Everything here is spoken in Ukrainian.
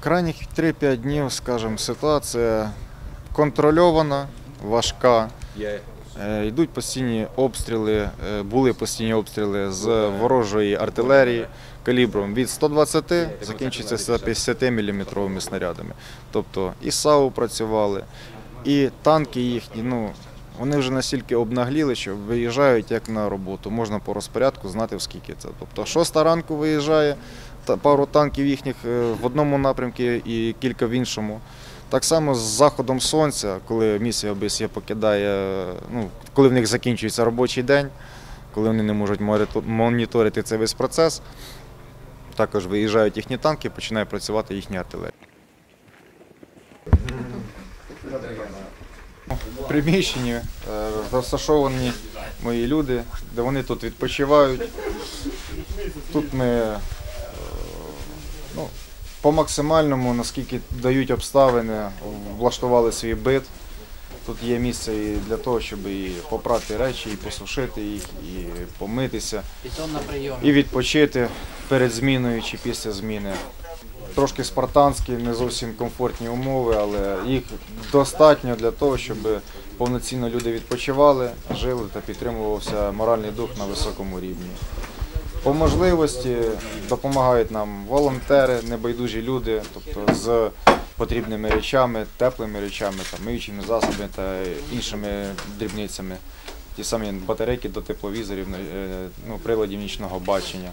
Крайніх 3-5 днів, скажімо, ситуація контрольована, важка. Е, Йдуть постійні обстріли, е, були постійні обстріли з ворожої артилерії калібром від 120 закінчується 150 мм снарядами. Тобто і САУ працювали, і танки їхні, ну, вони вже настільки обнагліли, що виїжджають як на роботу. Можна по розпорядку знати, в скільки це. Тобто, шоста ранку виїжджає, пару танків їхніх е, в одному напрямку і кілька в іншому. Так само з заходом сонця, коли місія ОБСЄ покидає, ну, коли в них закінчується робочий день, коли вони не можуть моніторити цей весь процес, також виїжджають їхні танки, починає працювати їхня артилерія. В приміщенні е, розташовані мої люди, де вони тут відпочивають. Тут ми ну, по максимальному, наскільки дають обставини, влаштували свій бит. Тут є місце і для того, щоб і попрати речі, і посушити їх, і помитися, і відпочити перед зміною чи після зміни. Трошки спартанські, не зовсім комфортні умови, але їх достатньо для того, щоб повноцінно люди відпочивали, жили та підтримувався моральний дух на високому рівні. По можливості допомагають нам волонтери, небайдужі люди, тобто з потрібними речами, теплими речами, там, миючими засобами та іншими дрібницями. Ті самі батарейки до тепловізорів, е, ну, приладів нічного бачення.